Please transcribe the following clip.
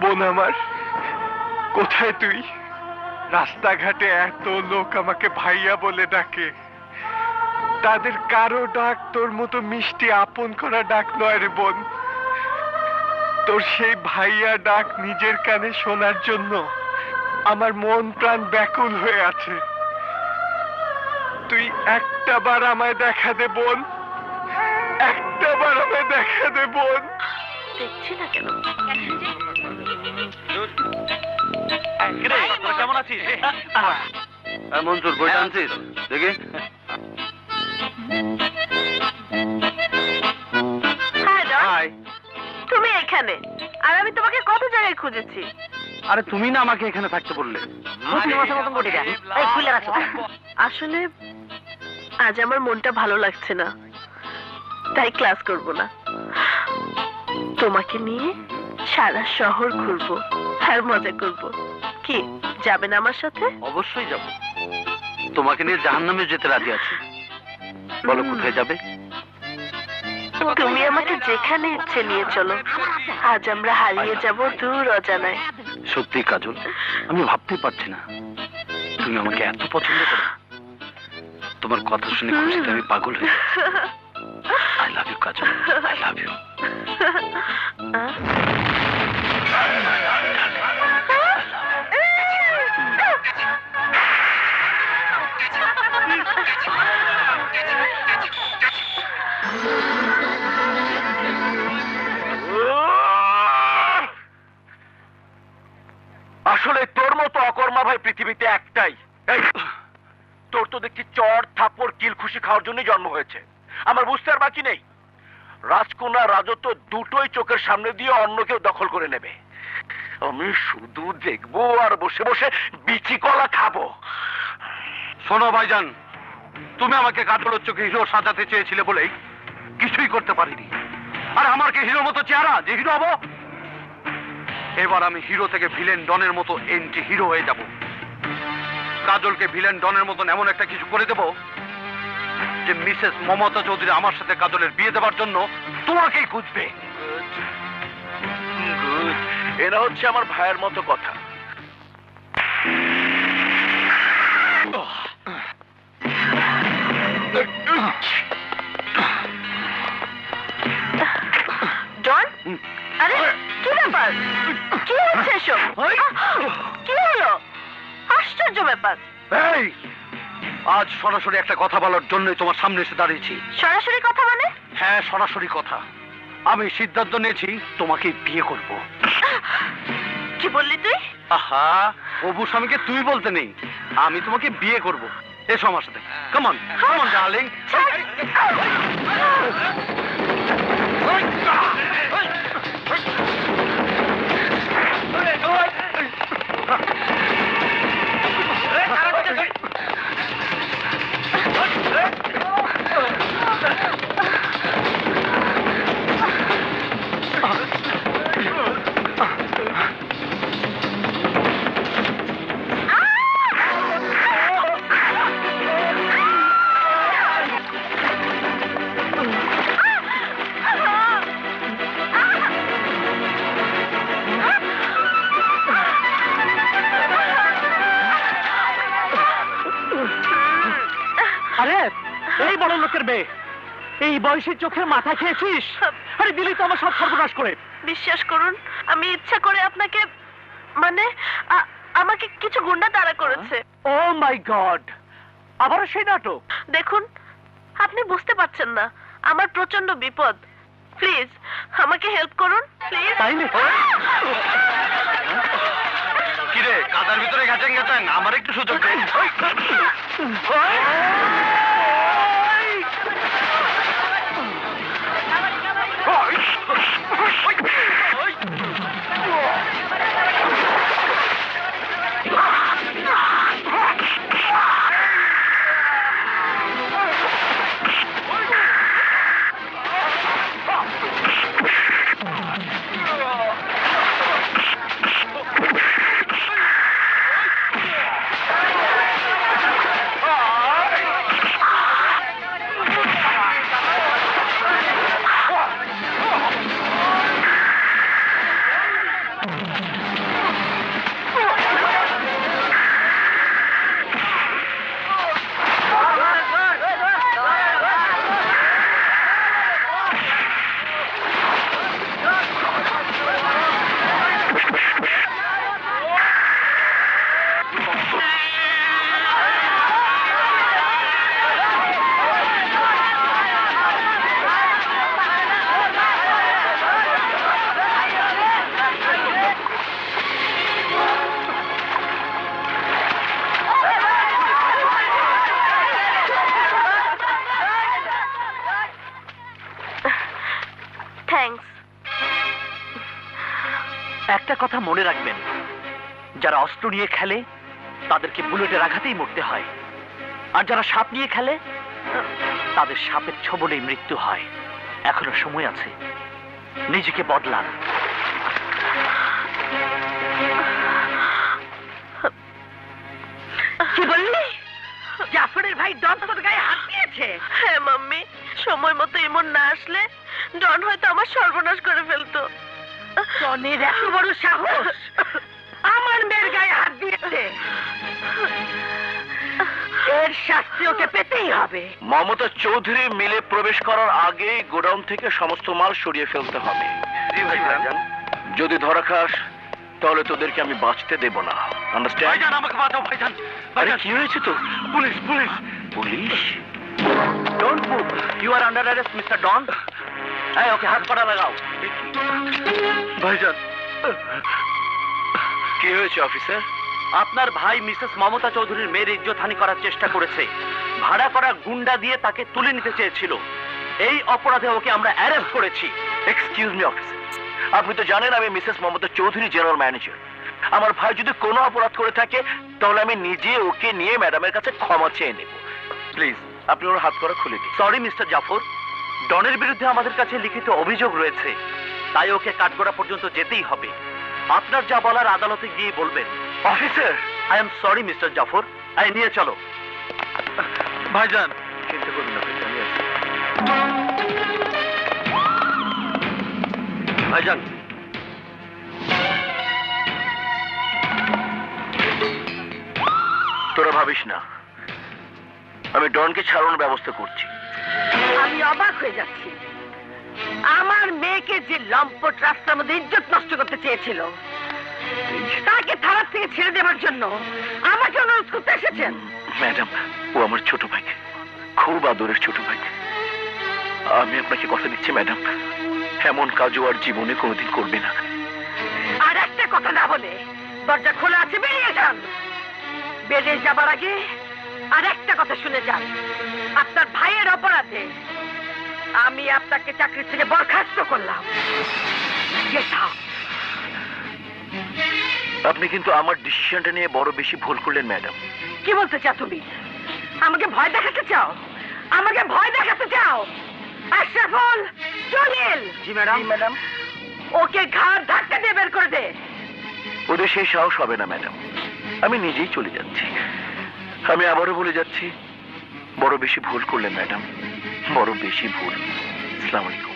বোন আমার, কোথায় তুই? রাস্তাঘাটে এত লোক আমাকে ভাইয়া বলে ডাকে। তাদের কারও ডাক তোর মতো মিষ্টি আপন করা ডাক নয় রে বোন। তোর সেই ভাইয়া ডাক নিজের কানে শোনার জন্য আমার মন প্রাণ ব্যাকুল হয়ে আছে। তুই একটা বার আমায় দেখা দে বোন। একটা বার আমায় দেখা দে বোন। দেখছি না কেন? কেমন আছিস? হ্যাঁ, মঞ্জুর বইটা আনছিস দেখি। হ্যাঁ ডন হাই তুমি এখানে? আর আমি তোমাকে কত জায়গায় খুঁজেছি? আরে তুমি না আমাকে এখানে থাকতে বললে। আসলে আজ আমার মনটা ভালো লাগছে না। তাই ক্লাস করব না। তোমাকে নিয়ে সারা শহর ঘুরবো আর মজা করব। কি যাবেন আমার সাথে? অবশ্যই যাব। তোমাকে নিয়ে জাহান্নামে যেতে রাজি আছি। বলো কোথায় যাবে? তুমি আমাকে যেখানে ইচ্ছে নিয়ে চলো। আজ আমরা হারিয়ে যাব দূর অজানায়। সত্যি কাজল আমি ভাবতেই পারছি না। তুমি আমাকে এত পছন্দ করো। তোমার কথা শুনে খুশিতে আমি পাগল হয়ে I love you Kajol. I love you আসলে তোর মতো অকর্মা ভাই পৃথিবীতে একটাই। তোর তো দেখছি চর, থাপ্পড়, কিল খুশি খাওয়ার জন্যই জন্ম হয়েছে। আমার বুঝতে আর বাকি নেই। রাজকন্যা রাজত্ব দুটোই চোখের সামনে দিয়ে অন্য কেউ দখল করে নেবে। আমি শুধু দেখব আর বসে বসে বিচি কলা খাব। শোনো ভাইজান, তুমি আমাকে কাজলের চোখে হিরো সাজাতে চেয়েছিলে বলেই কিছুই করতে পারিনি। আর আমার কি হিরোর মতো চেহারা? যে হিরো হব? এবার আমি হিরো থেকে ভিলেন ডনের মতো এন্টি হিরো হয়ে যাব। কাজলকে ভিলেন ডনের মতন এমন একটা কিছু করে দেব যে মিসেস মমতা চৌধুরী আমার সাথে কাজলের বিয়ে দেওয়ার জন্য তোমাকেই খুঁজবে। এরা হচ্ছে আমার ভাইয়ের মতো কথা। জন আরে কি ব্যাপার? কি হচ্ছে এসব? কি হলো? আশ্চর্য ব্যাপার। এই আজ সরাসরি একটা কথা বলার জন্যই তোমার সামনে এসে দাঁড়িয়েছি। সরাসরি কথা মানে? হ্যাঁ সরাসরি কথা। আমি সিদ্ধান্ত নিয়েছি তোমাকে বিয়ে করব। কি বললি তুই? আহা অবু স্বামীকে তুই বলতে নেই। আমি তোমাকে বিয়ে করব। এসো আমার সাথে। কমন কমন ডার্লিং আরে এই বড় লোকের মেয়ে। এই বয়সে চোখে মাথা খেয়েছিস? আরে দিলি তো আমার সব সর্বনাশ করে। বিশ্বাস করুন আমি ইচ্ছা করে আপনাকে মানে আমাকে কিছু গুন্ডা তাড়া করেছে। ও মাই গড আবার সেই নাটক? দেখুন আপনি বুঝতে পারছেন না আমার প্রচণ্ড বিপদ। প্লিজ আমাকে হেল্প করুন প্লিজ। নাকি? কিরে কাদার ভিতরে গেছেন গেছেন? আমার একটু সুযোগ দে। কথা মনে রাখবেন। যারা অস্ত্র নিয়ে খেলে তাদেরকে বুলেটের আঘাতেই মরতে হয়। আর যারা সাপ নিয়ে খেলে তাদের সাপের ছবলেই মৃত্যু হয়। এখনও সময় আছে। নিজেকে বদলান। কি বললি? জাফরের ভাই ডন তোর গায়ে হাত দিয়েছে। হ্যাঁ মাম্মি। সময় মতো এমন না আসলে ডন হয়তো আমার সর্বনাশ করে ফেলতো। ডনের এত বড় সাহস। আমার মেয়ের গায়ে হাত দিয়েছে। এর শাস্তি ওকে পেতেই হবে। মমতা চৌধুরী মিলে প্রবেশ করার আগে গোডাউন থেকে সমস্ত মাল সরিয়ে ফেলতে হবে। যদি ধরা খাস তাহলে তোদেরকে আমি বাঁচতে দেব না। আন্ডারস্ট্যান্ড ভাইজান আমাকে বাঁচাও ভাইজান। আরে ভাইজান। কি হয়েছে তো police police. Police? Don't move you are under arrest mister Don এই ওকে হাত পাড়া লাগাও। ভাইজান। কি হয়েছে অফিসার? আপনার ভাই মিসেস মমতা চৌধুরীর মেয়ের ইজ্জত হানি করার চেষ্টা করেছে। ভাড়া করা গুন্ডা দিয়ে তাকে তুলে নিতে চেয়েছিল। এই অপরাধে ওকে আমরা অ্যারেস্ট করেছি। এক্সকিউজ মি অফিসার আপনি তো জানেন আমি Mrs Mamata Chowdhury general manager আমার ভাই যদি কোনো অপরাধ করে থাকে তাহলে আমি নিজে ওকে নিয়ে ম্যাডামের কাছে ক্ষমা চেয়ে নেব। প্লিজ আপনি ওর হাত করা খুলে দিন। সরি মিস্টার জাফর ডনের বিরুদ্ধে আমাদের কাছে লিখিত অভিযোগ রয়েছে। তাই ওকে কাঠগড়া পর্যন্ত যেতেই হবে। আপনার যা বলার আদালতে গিয়ে বলবেন। Officer! I am sorry mister Jafar. I নিয়ে চলো। ভাইজান! চিন্তা করুন না ভাইজান! তোরা ভাবিস না। আমি ডনকে ছাড়ানোর ব্যবস্থা করছি। আমি অবাক হয়ে যাচ্ছি। আমার মেয়েকে যে লম্পট রাস্তার মধ্যে ইজ্জত নষ্ট করতে চেয়েছিল তাকে থানার থেকে ছেড়ে দেওয়ার জন্য আমাকে অনুরোধ করতে এসেছেন? ম্যাডাম ও আমার ছোট ভাই খুব আদরের ছোট ভাই আমি আপনাকে কথা দিচ্ছি ম্যাডাম। এমন কাজও আর জীবনে কোনোদিন করবে না। আর একটা কথা না বলে দরজা খোলা আছে বেরিয়ে যান। বেরিয়ে যাবার আগে আর একটা কথা শুনে যান। আপনার ভাইয়ের অপরাধে আমি আপনাকে চাকরি থেকে বরখাস্ত করলাম। আপনি কিন্তু আমার ডিসিশনটা নিয়ে বড় বেশি ভুল করলেন ম্যাডাম। কি বলতে চাও তুমি? আমাকে ভয় দেখাতে চাও? আমাকে ভয় দেখাতে চাও? আশরাফুল জলিল! জি ম্যাডাম। ম্যাডাম। ওকে ঘাড় ধাক্কা দিয়ে বের করে দে। ওদের সেই সাহস হবে না ম্যাডাম। আমি নিজেই চলে যাচ্ছি। আমি আবারও বলে যাচ্ছি বড় বেশি ভুল করলেন ম্যাডাম। বড় বেশি ভুল। আসসালামু আলাইকুম।